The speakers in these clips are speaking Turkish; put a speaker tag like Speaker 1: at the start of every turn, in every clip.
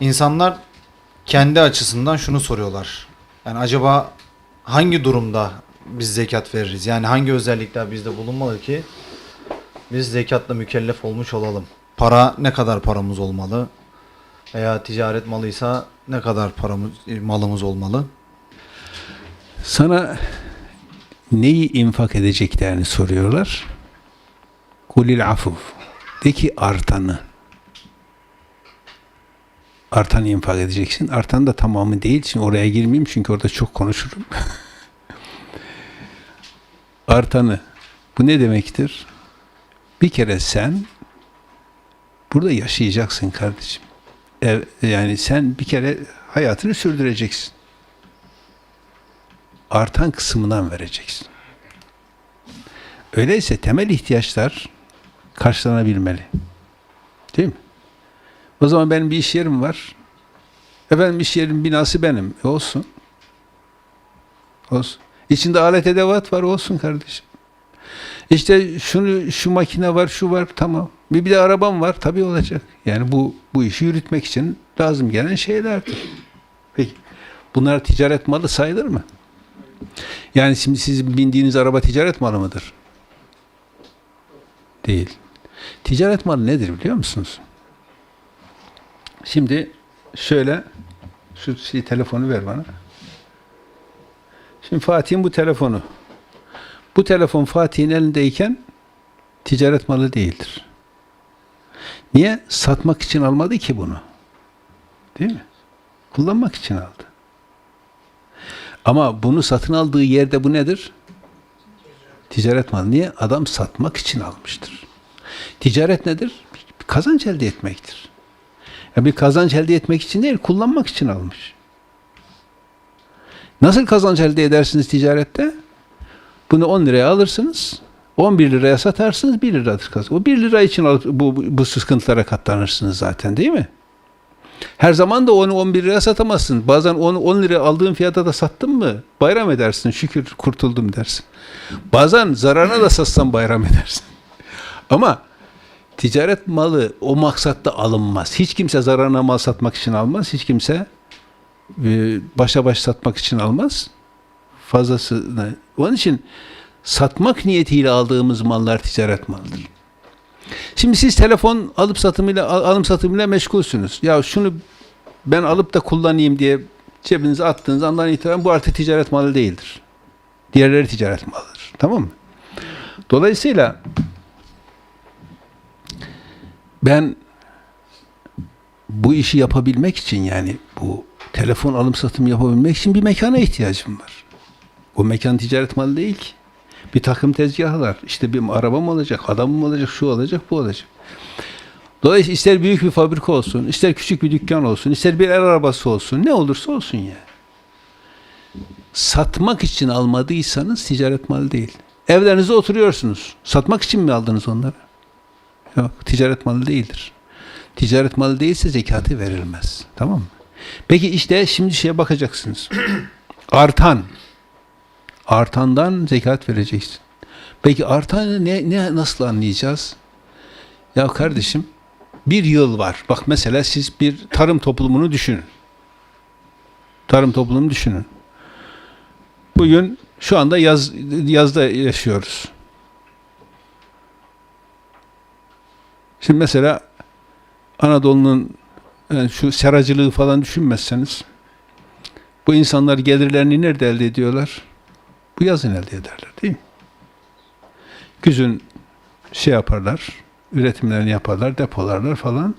Speaker 1: İnsanlar kendi açısından şunu soruyorlar. Yani acaba hangi durumda biz zekat veririz? Yani hangi özellikler bizde bulunmalı ki biz zekatla mükellef olmuş olalım? Para ne kadar paramız olmalı? Veya ticaret malıysa ne kadar paramız malımız olmalı?
Speaker 2: Sana neyi infak edeceklerini soruyorlar. Kulil afuf. De ki artanı. Artanı infak edeceksin. Artan da tamamı değil. Şimdi oraya girmeyeyim çünkü orada çok konuşurum. artanı. Bu ne demektir? Bir kere sen burada yaşayacaksın kardeşim. Ev, yani sen bir kere hayatını sürdüreceksin artan kısmından vereceksin. Öyleyse temel ihtiyaçlar karşılanabilmeli. Değil mi? O zaman benim bir iş yerim var. Efendim iş yerim binası benim. E olsun. Olsun. İçinde alet edevat var olsun kardeşim. İşte şunu şu makine var, şu var tamam. Bir, bir de arabam var tabii olacak. Yani bu bu işi yürütmek için lazım gelen şeylerdir. Peki bunlar ticaret malı sayılır mı? Yani şimdi sizin bindiğiniz araba ticaret malı mıdır? Değil. Ticaret malı nedir biliyor musunuz? Şimdi şöyle şu şey, telefonu ver bana. Şimdi Fatih'in bu telefonu. Bu telefon Fatih'in elindeyken ticaret malı değildir. Niye? Satmak için almadı ki bunu. Değil mi? Kullanmak için aldı. Ama bunu satın aldığı yerde bu nedir? Ticaret malı. Niye? Adam satmak için almıştır. Ticaret nedir? Kazanç elde etmektir. Yani bir kazanç elde etmek için değil, kullanmak için almış. Nasıl kazanç elde edersiniz ticarette? Bunu 10 liraya alırsınız, 11 liraya satarsınız, 1 liradır kazanç. O 1 lira için alıp bu, bu, sıkıntılara katlanırsınız zaten değil mi? Her zaman da onu 11 liraya satamazsın. Bazen onu 10 liraya aldığın fiyata da sattın mı bayram edersin. Şükür kurtuldum dersin. Bazen zararına da satsan bayram edersin. Ama ticaret malı o maksatta alınmaz. Hiç kimse zararına mal satmak için almaz. Hiç kimse e, başa baş satmak için almaz. Fazlasını. Onun için satmak niyetiyle aldığımız mallar ticaret malıdır. Şimdi siz telefon alıp satımıyla al- alım satımıyla meşgulsünüz. Ya şunu ben alıp da kullanayım diye cebinize attığınız andan itibaren bu artık ticaret malı değildir. Diğerleri ticaret malıdır. Tamam mı? Dolayısıyla ben bu işi yapabilmek için yani bu telefon alım satım yapabilmek için bir mekana ihtiyacım var. O mekan ticaret malı değil ki. Bir takım tezgahlar. İşte bir arabam olacak, adamım olacak, şu olacak, bu olacak. Dolayısıyla ister büyük bir fabrika olsun, ister küçük bir dükkan olsun, ister bir el arabası olsun, ne olursa olsun ya. Satmak için almadıysanız ticaret malı değil. Evlerinizde oturuyorsunuz. Satmak için mi aldınız onları? Yok, ticaret malı değildir. Ticaret malı değilse zekatı verilmez. Tamam mı? Peki işte şimdi şeye bakacaksınız. Artan. Artandan zekat vereceksin. Peki artanı ne, ne nasıl anlayacağız? Ya kardeşim bir yıl var. Bak mesela siz bir tarım toplumunu düşünün. Tarım toplumunu düşünün. Bugün şu anda yaz yazda yaşıyoruz. Şimdi mesela Anadolu'nun yani şu seracılığı falan düşünmezseniz bu insanlar gelirlerini nerede elde ediyorlar? Bu yazın elde ederler değil mi? Güzün şey yaparlar, üretimlerini yaparlar, depolarlar falan.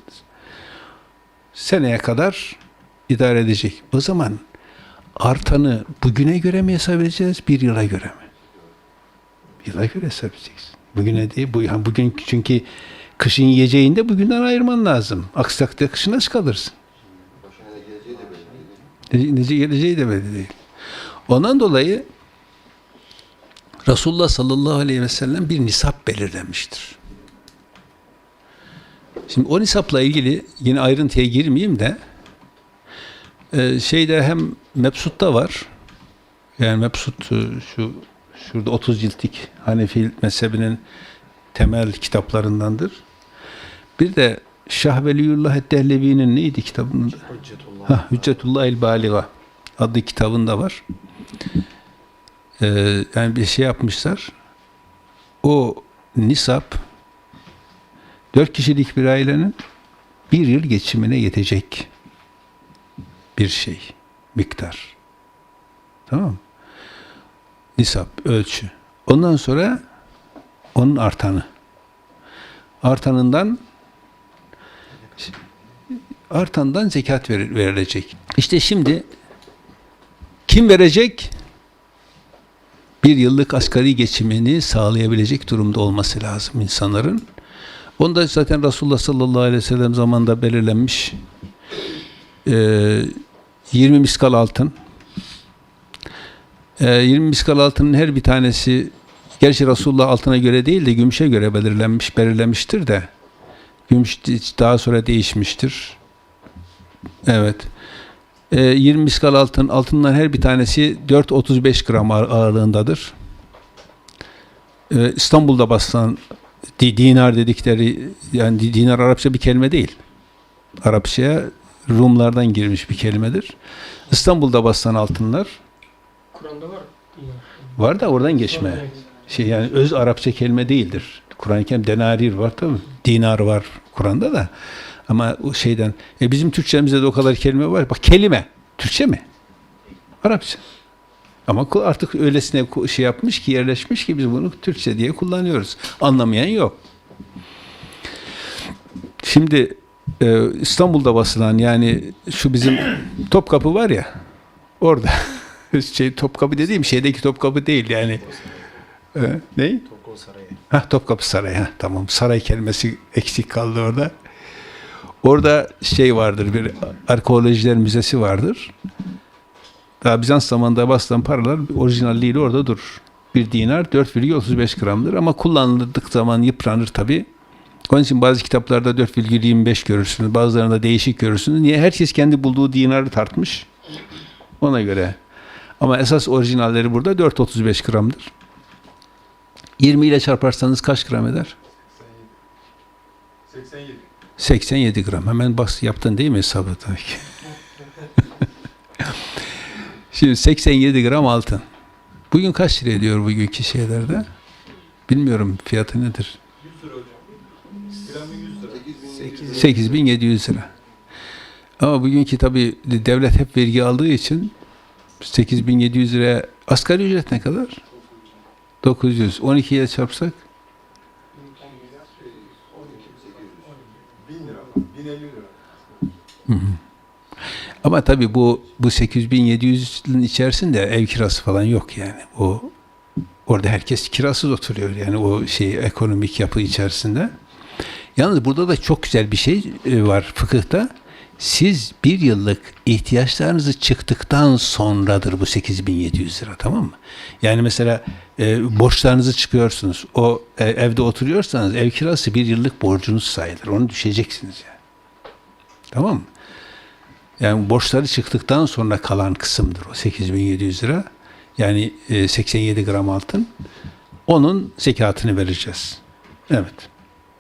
Speaker 2: Seneye kadar idare edecek. O zaman artanı bugüne göre mi hesap edeceğiz, bir yıla göre mi? Yıla göre hesap edeceksin. Bugüne değil, bu, yani bugün çünkü kışın yiyeceğini de bugünden ayırman lazım. Aksi takdirde kışın aç kalırsın. Ne, nece geleceği de belli değil. Ondan dolayı Resulullah sallallahu aleyhi ve sellem bir nisap belirlemiştir. Şimdi o nisapla ilgili yine ayrıntıya girmeyeyim de e, şeyde hem Mebsut'ta var. Yani Mebsut e, şu şurada 30 ciltlik Hanefi mezhebinin temel kitaplarındandır. Bir de Şah Veliyullah Dehlevi'nin neydi kitabının? adı? Ha, Hüccetullah el Baliga adlı kitabında var. Ee, yani bir şey yapmışlar. O nisap dört kişilik bir ailenin bir yıl geçimine yetecek bir şey, miktar. Tamam mı? Nisap, ölçü. Ondan sonra onun artanı. Artanından artandan zekat ver- verilecek. İşte şimdi kim verecek? Bir yıllık asgari geçimini sağlayabilecek durumda olması lazım insanların. Onda zaten Resulullah sallallahu aleyhi ve sellem zamanında belirlenmiş. Ee, 20 miskal altın. Ee, 20 miskal altının her bir tanesi gerçi Resulullah altına göre değil de gümüşe göre belirlenmiş, belirlenmiştir de gümüş daha sonra değişmiştir. Evet. Ee, 20 miskal altın, altından her bir tanesi 4-35 gram ağır- ağırlığındadır. Ee, İstanbul'da basılan di- dinar dedikleri, yani di- dinar Arapça bir kelime değil. Arapçaya Rumlardan girmiş bir kelimedir. İstanbul'da basılan altınlar
Speaker 3: Kur'an'da var.
Speaker 2: Var da oradan geçme. Şey yani öz Arapça kelime değildir. Kur'an-ı Kerim denarir var tabii. Dinar var Kur'an'da da. Ama o şeyden e bizim Türkçemizde de o kadar kelime var. Bak kelime Türkçe mi? Arapça. Ama artık öylesine şey yapmış ki yerleşmiş ki biz bunu Türkçe diye kullanıyoruz. Anlamayan yok. Şimdi e, İstanbul'da basılan yani şu bizim Topkapı var ya orada şey Topkapı dediğim şeydeki Topkapı değil yani. E, ne?
Speaker 1: Topkapı Sarayı.
Speaker 2: Ha Topkapı Sarayı. Ha, tamam. Saray kelimesi eksik kaldı orada. Orada şey vardır. Bir arkeolojiler müzesi vardır. Daha Bizans zamanında basılan paralar orijinalliğiyle orada durur. Bir dinar 4,35 gramdır ama kullanıldık zaman yıpranır tabi. Onun için bazı kitaplarda 4,25 görürsünüz. Bazılarında değişik görürsünüz. Niye? Herkes kendi bulduğu dinarı tartmış. Ona göre. Ama esas orijinalleri burada 4,35 gramdır. 20 ile çarparsanız kaç gram eder?
Speaker 4: 87.
Speaker 2: 87 gram. Hemen bas yaptın değil mi hesabı ki. Şimdi 87 gram altın. Bugün kaç lira ediyor bugünkü şeylerde? Bilmiyorum fiyatı nedir?
Speaker 4: 100 lira. Gramı 100 lira.
Speaker 2: 8700 lira. Ama bugünkü tabi devlet hep vergi aldığı için 8700 lira asgari ücret ne kadar? 900. 12 ile çarpsak
Speaker 4: 1000 lira. 1050 lira.
Speaker 2: Ama tabii bu bu 8700'ün içerisinde ev kirası falan yok yani. O orada herkes kirasız oturuyor yani o şey ekonomik yapı içerisinde. Yalnız burada da çok güzel bir şey e, var fıkıhta. Siz bir yıllık ihtiyaçlarınızı çıktıktan sonradır bu 8700 lira tamam mı? Yani mesela e, borçlarınızı çıkıyorsunuz. O e, evde oturuyorsanız ev kirası bir yıllık borcunuz sayılır. Onu düşeceksiniz yani. Tamam mı? Yani borçları çıktıktan sonra kalan kısımdır o 8700 lira. Yani e, 87 gram altın. Onun zekatını vereceğiz. Evet.